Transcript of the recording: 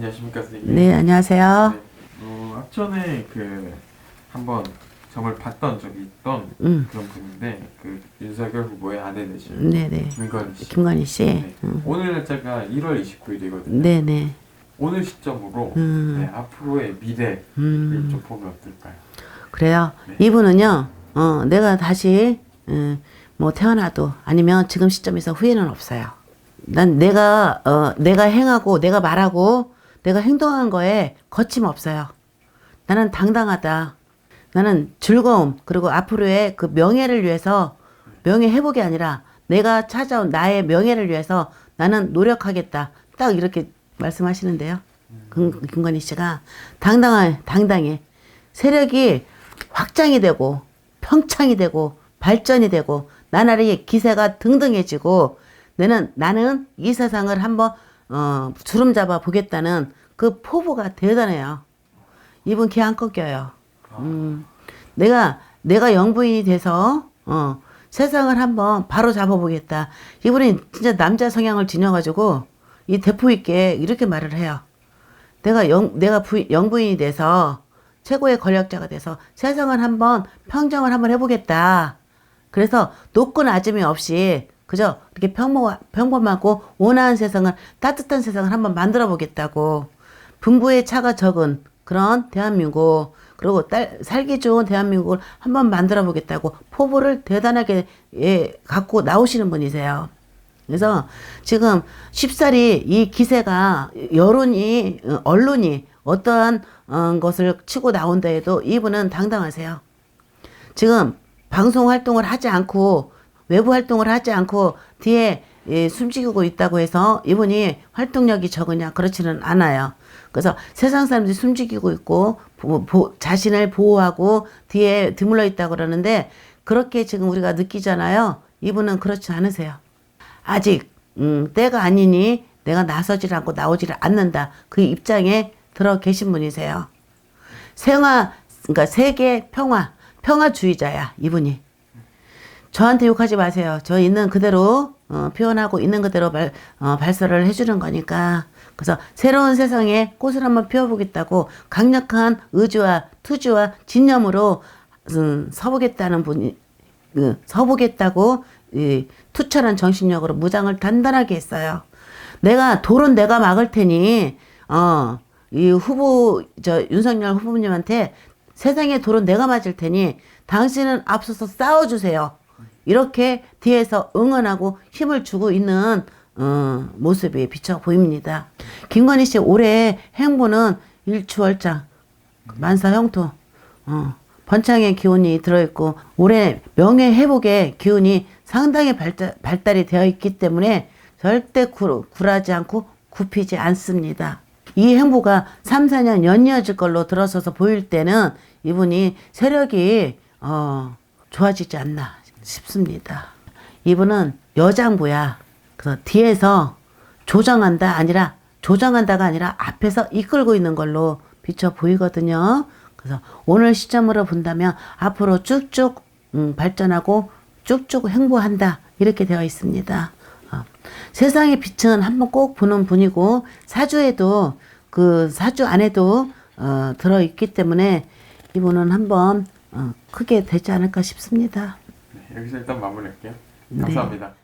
안녕하십니까 선생님. 네, 안녕하세요. 네. 어, 앞전에 그 한번 점을 봤던 적이 있던 음, 그런 분인데 그 윤석열 후보의 아내 되신 네네. 김건희 씨. 김건희 씨. 네. 음, 오늘 날짜가 1월 29일이거든요. 네네. 오늘 시점으로 음, 네, 앞으로의 미래를 음, 좀 보면 어떨까요? 그래요. 네. 이분은요, 어, 내가 다시, 음, 뭐 태어나도 아니면 지금 시점에서 후회는 없어요. 난 내가, 어, 내가 행하고, 내가 말하고, 내가 행동한 거에 거침없어요. 나는 당당하다. 나는 즐거움, 그리고 앞으로의 그 명예를 위해서, 명예 회복이 아니라 내가 찾아온 나의 명예를 위해서 나는 노력하겠다. 딱 이렇게 말씀하시는데요. 김, 김건희 씨가 당당해, 당당해. 세력이 확장이 되고 평창이 되고 발전이 되고 나날이 기세가 등등해지고 나는 나는 이 세상을 한번 어, 주름 잡아 보겠다는 그 포부가 대단해요. 이분 기안 꺾여요. 음, 내가 내가 영부인이 돼서 어, 세상을 한번 바로 잡아보겠다. 이분이 진짜 남자 성향을 지녀가지고 이 대포 있게 이렇게 말을 해요. 내가 영 내가 부, 영부인이 돼서 최고의 권력자가 돼서 세상을 한번 평정을 한번 해보겠다. 그래서 높고 낮음이 없이 그저 이렇게 평범 평범하고 온화한 세상을 따뜻한 세상을 한번 만들어 보겠다고 분부의 차가 적은 그런 대한민국 그리고 딸, 살기 좋은 대한민국을 한번 만들어 보겠다고 포부를 대단하게 예, 갖고 나오시는 분이세요. 그래서 지금 쉽사리 이 기세가 여론이 어, 언론이 어떠한 어, 것을 치고 나온다 해도 이분은 당당하세요. 지금 방송 활동을 하지 않고 외부 활동을 하지 않고 뒤에 예, 숨지고 있다고 해서 이분이 활동력이 적으냐 그렇지는 않아요. 그래서 세상 사람들이 숨지고 있고 보, 보- 자신을 보호하고 뒤에 드물러 있다고 그러는데 그렇게 지금 우리가 느끼잖아요. 이분은 그렇지 않으세요. 아직 음, 때가 아니니 내가 나서질 않고 나오지를 않는다. 그 입장에 들어 계신 분이세요. 생화 그러니까 세계 평화 평화주의자야 이분이. 저한테 욕하지 마세요. 저 있는 그대로 어, 표현하고 있는 그대로 발, 어, 발설을 해주는 거니까. 그래서 새로운 세상에 꽃을 한번 피워보겠다고 강력한 의지와 투지와 진념으로 음, 서보겠다는 분이 그, 서보겠다고 이, 투철한 정신력으로 무장을 단단하게 했어요. 내가 돌은 내가 막을 테니 어, 이 후보 저 윤석열 후보님한테 세상의 돌은 내가 맞을 테니 당신은 앞서서 싸워주세요. 이렇게 뒤에서 응원하고 힘을 주고 있는 어, 모습이 비쳐 보입니다. 김건희 씨 올해 행보는 일추월장, 만사형통, 어, 번창의 기운이 들어있고 올해 명예 회복의 기운이 상당히 발달, 발달이 되어 있기 때문에 절대 구, 굴하지 않고 굽히지 않습니다. 이 행보가 3, 4년 연이어질 걸로 들어서서 보일 때는 이분이 세력이 어, 좋아지지 않나 싶습니다. 이분은 여장부야. 그래서 뒤에서 조정한다 아니라 조정한다가 아니라 앞에서 이끌고 있는 걸로 비춰 보이거든요. 그래서 오늘 시점으로 본다면 앞으로 쭉쭉 음, 발전하고 쭉쭉 행보한다 이렇게 되어 있습니다. 어, 세상의 빛은 한번 꼭 보는 분이고 사주에도 그 사주 안에도 어, 들어 있기 때문에 이분은 한번 어, 크게 되지 않을까 싶습니다. 네, 여기서 일단 마무리할게요. 네. 감사합니다.